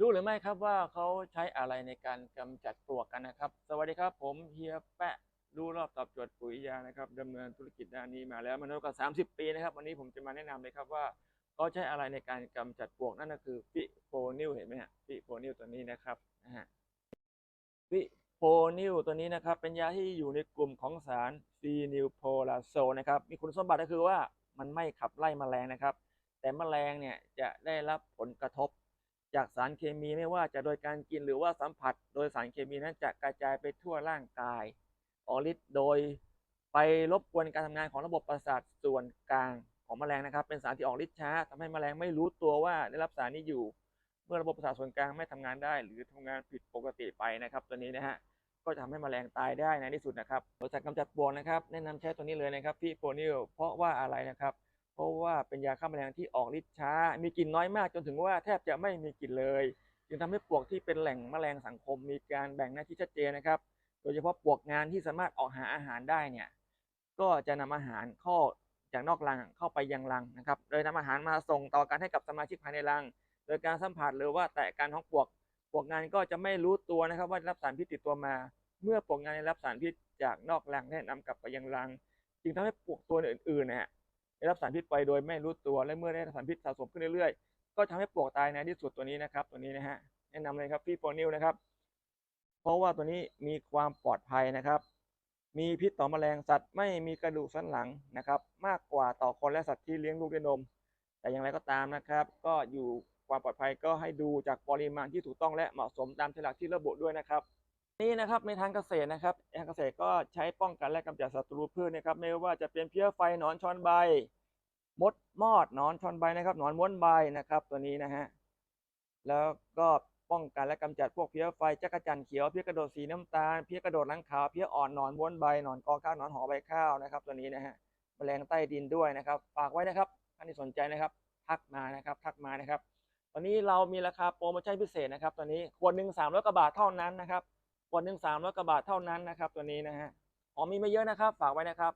รู้หรือไม่ครับว่าเขาใช้อะไรในการกำจัดปลวกกันนะครับ สวัสดีครับ ผมเฮียแปะรู้รอบตอบโจทย์ปุ๋ยยานะครับดำเนินธุรกิจด้านนี้มาแล้วมานานกว่า 30 ปีนะครับ วันนี้ผมจะมาแนะนำเลยครับว่าเขาใช้อะไรในการกำจัดปลวกนั่นก็คือฟิโพนิลเห็นไหมฮะฟิโพนิลตัวนี้นะครับนะฮะฟิโพนิลตัวนี้นะครับ เป็นยาที่อยู่ในกลุ่มของสารฟีนิลโพลาโซนะครับ มีคุณสมบัติก็คือว่ามันไม่ขับไล่แมลงนะครับ แต่แมลงเนี่ยจะได้รับผลกระทบ จากสารเคมีไม่ว่าจะโดยการกินหรือว่าสัมผัส โดยสารเคมีนั้นจะกระจายไปทั่วร่างกายออกฤทธิ์โดยไปรบกวนการทำงานของระบบประสาทส่วนกลางของแมลงนะครับ เป็นสารที่ออกฤทธิ์ช้าทำให้แมลงไม่รู้ตัวว่าได้รับสารนี้อยู่ เมื่อระบบประสาทส่วนกลางไม่ทำงานได้ หรือทำงานผิดปกติไปนะครับ ตัวนี้นะฮะก็จะทำให้แมลงตายได้ในที่สุดนะครับบริษัทกำจัดปลวกนะครับแนะนำใช้ตัวนี้เลยนะครับพี่โพนิลเพราะว่าอะไรนะครับ เพราะว่าเป็นยาฆ่าแมลงที่ออกฤทธิ์ช้า มีกลิ่นน้อยมากจนถึงว่าแทบจะไม่มีกลิ่นเลยจึงทำให้ปลวกที่เป็นแหล่งแมลงสังคมมีการแบ่งหน้าที่ชัดเจนนะครับ โดยเฉพาะปลวกงานที่สามารถออกหาอาหารได้เนี่ยก็จะนำอาหารเข้าจากนอกรังเข้าไปยังรังนะครับ โดยนำอาหารมาส่งต่อกันให้กับสมาชิกภายในรัง โดยการสัมผัสหรือว่าแตะกันของปลวกปลวกงานก็จะไม่รู้ตัวนะครับว่ารับสารพิษติดตัวมา เมื่อปลวกงานได้รับสารพิษจากนอกรังแนะนำกลับไปยังรัง จึงทำให้ปลวกตัวอื่นๆเนะฮะ ได้รับสารพิษไปโดยไม่รู้ตัวและเมื่อได้รับสารพิษสะสมขึ้นเรื่อยๆ ก็ทำให้ปลวกตายในที่สุดตัวนี้นะครับ ตัวนี้นะฮะแนะนำเลยครับฟีโฟนิลนะครับ เพราะว่าตัวนี้มีความปลอดภัยนะครับ มีพิษต่อแมลงสัตว์ไม่มีกระดูกสันหลังนะครับ มากกว่าต่อคนและสัตว์ที่เลี้ยงลูกด้วยนม แต่อย่างไรก็ตามนะครับ ก็อยู่ความปลอดภัยก็ให้ดูจากปริมาณที่ถูกต้องและเหมาะสมตามฉลากที่ระบุด้วยนะครับ นี่นะครับในทางเกษตรนะครับทางเกษตรก็ใช้ป้องกันและกำจัดศัตรูพืชนะครับ ไม่ว่าจะเป็นเพี้ยไฟหนอนชอนใบ มดมอดหนอนชอนใบนะครับหนอนม้วนใบนะครับ ตัวนี้นะฮะแล้วก็ป้องกันและกำจัดพวกเพี้ยไฟจักรจันเขียวเพี้ยกระโดดสีน้ำตาลเพี้ยกระโดดหลังขาวเพี้ยอ่อนหนอนม้วนใบหนอนกอข้าวหนอนหอใบข้าวนะครับ ตัวนี้นะฮะแมลงใต้ดินด้วยนะครับ ฝากไว้นะครับท่านที่สนใจนะครับ ทักมานะครับ ทักมานะครับ ตอนนี้เรามีราคาโปรโมชั่นพิเศษนะครับ ตอนนี้ขวดหนึ่งสามร้อยกว่าบาทเท่านั้นนะครับ ขวดหนึ่งสามร้อยกว่าบาทเท่านั้นนะครับ ตัวนี้นะฮะอ๋อมีไม่เยอะนะครับ ฝากไว้นะครับ